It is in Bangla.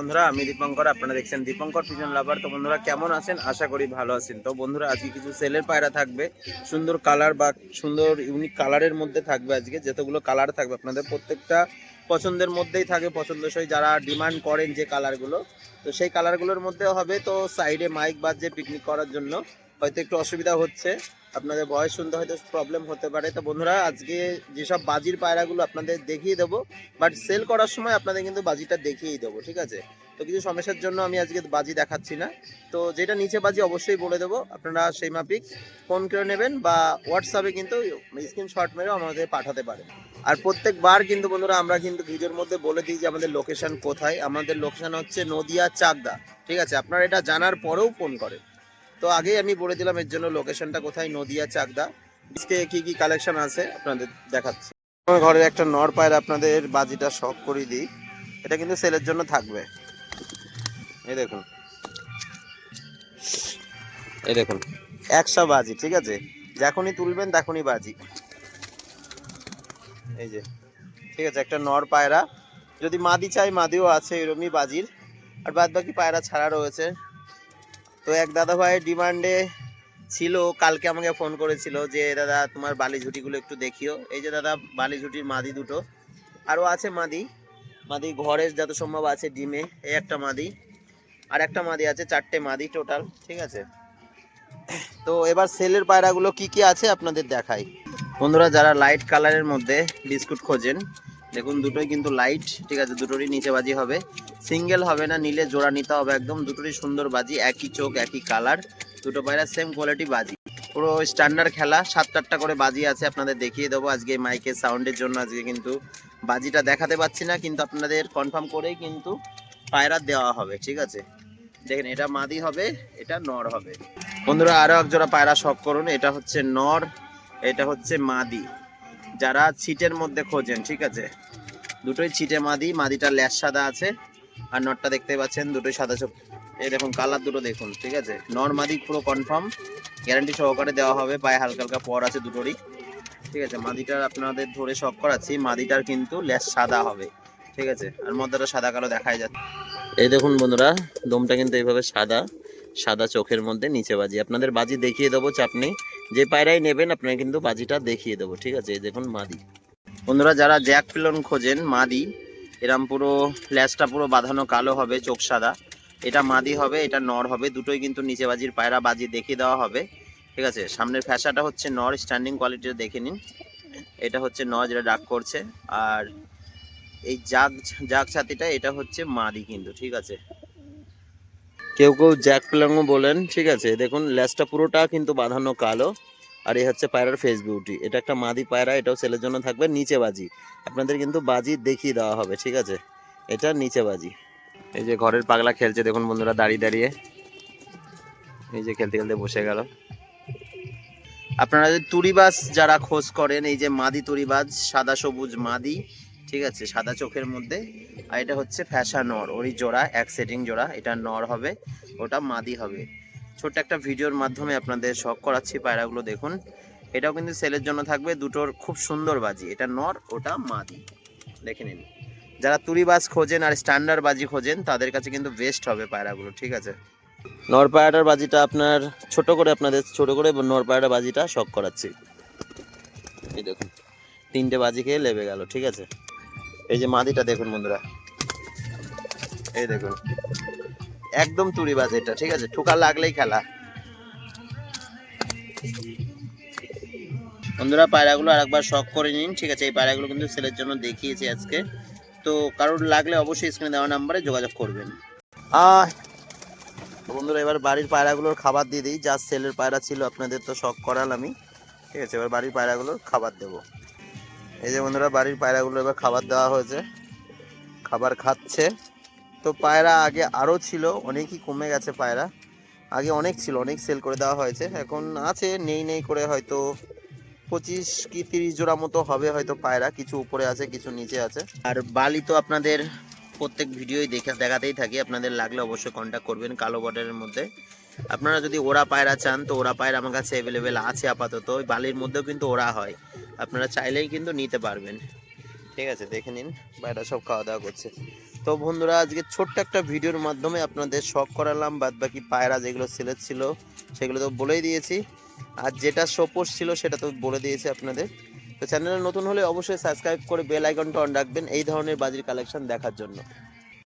বন্ধুরা, আমি দীপঙ্কর, আপনারা দেখছেন দীপঙ্কর পিজন লাভার তো বন্ধুরা, কেমন আছেন? আশা করি ভালো আছেন। তো বন্ধুরা, আজকে কিছু সেলের পায়রা থাকবে। সুন্দর কালার বা সুন্দর ইউনিক কালারের মধ্যে থাকবে আজকে। যতগুলো কালার থাকবে, আপনাদের প্রত্যেকটা পছন্দের মধ্যেই থাকে পছন্দসই যারা ডিমান্ড করেন যে কালারগুলো, তো সেই কালারগুলোর মধ্যে হবে। তো সাইডে মাইক বাজছে পিকনিক করার জন্য। হয়তো একটু অসুবিধা হচ্ছে। আপনাদের বয়স শুনতে হয়তো প্রবলেম হতে পারে। তো বন্ধুরা, আজকে যেসব বাজির পায়রাগুলো আপনাদের দেখিয়ে দেবো বাট সেল করার সময় আপনাদের কিন্তু বাজিটা দেখিয়েই দেবো, ঠিক আছে? তো কিছু সমস্যার জন্য আমি আজকে বাজি দেখাচ্ছি না। তো যেটা নিচে বাজি অবশ্যই বলে দেবো, আপনারা সেই মাফিক ফোন করে নেবেন বা হোয়াটসঅ্যাপে কিন্তু স্ক্রিনশট মেরেও আমাদের পাঠাতে পারেন। আর প্রত্যেকবার কিন্তু বন্ধুরা, আমরা কিন্তু ভিডিওর মধ্যে বলে দিই যে আমাদের লোকেশন কোথায়। আমাদের লোকেশন হচ্ছে নদিয়া চাকদা, ঠিক আছে? আপনারা এটা জানার পরেও ফোন করেন। তো আগেই আমি বলে দিলাম এর জন্য লোকেশনটা কোথায়? নদিয়া, চাকদা। আজকে কি কি কালেকশন আছে আপনাদের দেখাচ্ছি। আমার ঘরের একটা নর পায়ের আপনাদের বাজিটা শখ করে দিই। এটা কিন্তু সেলের জন্য থাকবে। এই দেখুন। এই দেখুন। একশো বাজি, ঠিক আছে? যখনই তুলবেন তখনই বাজি। এই যে, ঠিক আছে? একটা নর পায়রা। যদি মাদি চাই, মাদিও আছে এরকমই বাজির। আর বাদ বাকি পায়রা ছাড়া রয়েছে। তো এক দাদা ভাইয়ের ডিমান্ডে ছিল, কালকে আমাকে ফোন করেছিল যে, দাদা, তোমার বালি ঝুটিগুলো একটু দেখিও। এই যে দাদা বালি ঝুটির মাদি দুটো। আরও আছে মাদি। মাদি ঘরের যত সম্ভব আছে ডিমে, এই একটা মাদি। আর একটা মাদি আছে, চারটে মাদি টোটাল, ঠিক আছে? তো এবার সেলের পায়রাগুলো কি কি আছে আপনাদের দেখাই। বন্ধুরা, যারা লাইট কালারের মধ্যে বিস্কুট খোঁজেন দেখুন, দুটোই কিন্তু লাইট ঠিক আছে, দুটোরই নিচে বাজি হবে। সিঙ্গেল হবে না, নিলে জোড়া নিতে হবে একদম, দুটোরই সুন্দর বাজি, একই চোখ, একই কালার দুটো পায়রা সেম কোয়ালিটি বাজি। পুরো স্ট্যান্ডার্ড খেলা সাত চারটা করে বাজি আছে, আপনাদের দেখিয়ে দেবো আজকে মাইকের সাউন্ডের জন্য, আজকে কিন্তু বাজিটা দেখাতে পাচ্ছি না, কিন্তু আপনাদের কনফার্ম করেই কিন্তু পায়রা দেওয়া হবে, ঠিক আছে? দেখেন, এটা মাদি হবে, এটা নর হবে। বন্ধুরা আরও এক জোড়া পায়রা শখ করুন, এটা হচ্ছে নর, এটা হচ্ছে মাদি। যারা ছিটের মধ্যে খোঁজেন, ঠিক আছে? দুটোই ছিটে মাদি, মাদিটা ল্যাস সাদা আছে, আর নটটা দেখতে পাচ্ছেন, দুটোই সাদা চোখ। এই দেখুন, কালার দুটো দেখুন, ঠিক আছে? নর মাদি পুরো কনফার্ম গ্যারান্টি সহকারে দেওয়া হবে, পায়ে হালকা হালকা পর আছে দুটোরই, ঠিক আছে? মাদিটার আপনাদের ধরে শখ করাচ্ছি, মাদিটার কিন্তু ল্যাস সাদা হবে, ঠিক আছে? আর মধ্যটা সাদা, কালো দেখাই যাচ্ছে। এই দেখুন বন্ধুরা, দমটা কিন্তু এইভাবে সাদা সাদা চোখের মধ্যে নিচে বাজি। আপনাদের বাজি দেখিয়ে দেবো চাপ নেই। যে পায়রাই নেবেন আপনারা কিন্তু বাজিটা দেখিয়ে দেবো, ঠিক আছে? এই দেখুন মাদি। বন্ধুরা, যারা জ্যাক পিলন খোঁজেন, মাদি, এরম পুরো ল্যাসটা পুরো বাঁধানো কালো হবে, চোখ সাদা। এটা মাদি হবে, এটা নর হবে, দুটোই কিন্তু নিচে বাজির পায়রা বাজি দেখিয়ে দেওয়া হবে, ঠিক আছে? সামনের ফ্যাসাটা হচ্ছে নর স্ট্যান্ডিং কোয়ালিটির দেখে নিন। এটা হচ্ছে নর, যেটা ডাক করছে। আর এই জাগ জাগ ছাতিটা, এটা হচ্ছে মাদি কিন্তু, ঠিক আছে? কেউ কেউ জ্যাক প্লাঙ্গও বলেন, ঠিক আছে? দেখুন, ল্যাসটা পুরোটা কিন্তু বাঁধানো কালো, আর এই হচ্ছে পায়রার ফেস বিউটি এটা একটা মাদি পায়রা, এটাও ছেলের জন্য থাকবে, নিচে বাজি। আপনাদের কিন্তু বাজি দেখিয়ে দেওয়া হবে, ঠিক আছে? এটা নিচে বাজি। এই যে ঘরের পাগলা খেলছে, দেখুন বন্ধুরা, দাঁড়িয়ে দাঁড়িয়ে। এই যে খেলতে খেলতে বসে গেল। আপনারা যে তুরিবাজ যারা খোঁজ করেন, এই যে মাদি তুরিবাজ সাদা সবুজ মাদি ঠিক আছে, সাদা চোখের মধ্যে। আর এটা হচ্ছে ফ্যাশা নর, ওরই জোড়া, এক সেটিং জোড়া, এটা নর হবে, ওটা মাদি হবে। ছোট্ট একটা ভিডিওর মাধ্যমে আপনাদের শখ করাচ্ছি, পায়রাগুলো দেখুন। এটাও কিন্তু সেলের জন্য থাকবে, দুটোর খুব সুন্দর বাজি, এটা নর, ওটা মাদি। দেখে নিন। যারা তুরিবাজ খোঁজেন আর স্ট্যান্ডার্ড বাজি খোঁজেন, তাদের কাছে কিন্তু বেস্ট হবে পায়রাগুলো, ঠিক আছে? নর পায়রাটার বাজিটা আপনার ছোট করে, আপনাদের ছোট করে নর পায়রাটার বাজিটা শখ করাচ্ছি। এই দেখুন, তিনটে বাজি খেয়ে লেবে গেল, ঠিক আছে? এই যে মাদিটা দেখুন বন্ধুরা। এই দেখুন। একদম তুড়ি বাজ এটা, ঠিক আছে? ঠোকা লাগলেই খেলা। বন্ধুরা, পায়রাগুলো আরেকবার শখ করে নিন, ঠিক আছে? এই পায়রাগুলো কিন্তু সেলের জন্য দেখিয়েছি আজকে। তো কারোর লাগলে অবশ্যই স্ক্রিনে দেওয়া নাম্বারে যোগাযোগ করবেন। আহ! বন্ধুরা, এবার বাড়ির পায়রাগুলোর খাবার দিয়ে দিই। যা সেলের পায়রা ছিল আপনাদের তো শখ করাল আমি ঠিক আছে, এবার বাড়ির পায়রাগুলোর খাবার দেবো। এই যে বন্ধুরা, বাড়ির পায়রাগুলো এবার খাবার দেওয়া হয়েছে। খাবার খাচ্ছে। তো পায়রা আগে আরও ছিল, অনেকই কমে গেছে পায়রা। আগে অনেক ছিল, অনেক সেল করে দেওয়া হয়েছে। এখন আছে, নেই নেই করে হয়তো পঁচিশ কি তিরিশ জোড়া মতো হবে হয়তো পায়রা। কিছু উপরে আছে, কিছু নিচে আছে। আর বালি তো আপনাদের প্রত্যেক ভিডিওই দেখা দেখাতেই থাকি। আপনাদের লাগলে অবশ্যই কন্ট্যাক্ট করবেন কালো বর্ডারের মধ্যে। আপনারা যদি ওরা পায়রা চান, তো ওরা পায়রা আমার কাছে অ্যাভেলেবেল আছে আপাতত। ওই বালির মধ্যেও কিন্তু ওরা হয়। আপনারা চাইলেই কিন্তু নিতে পারবেন। ঠিক আছে, দেখে নিন। পায়রা সব খাওয়া দাওয়া করছে। তো বন্ধুরা, আজকে ছোট্ট একটা ভিডিওর মাধ্যমে আপনাদের শখ করালাম বাদ বাকি পায়রা যেগুলো সিলেট ছিল, সেগুলো তো বলেই দিয়েছি। আর যেটা সপোস ছিল, সেটা তো বলে দিয়েছি আপনাদের। তো চ্যানেলে নতুন হলে অবশ্যই সাবস্ক্রাইব করে বেল আইকনটা অন রাখবেন, এই ধরনের বাজির কালেকশন দেখার জন্য।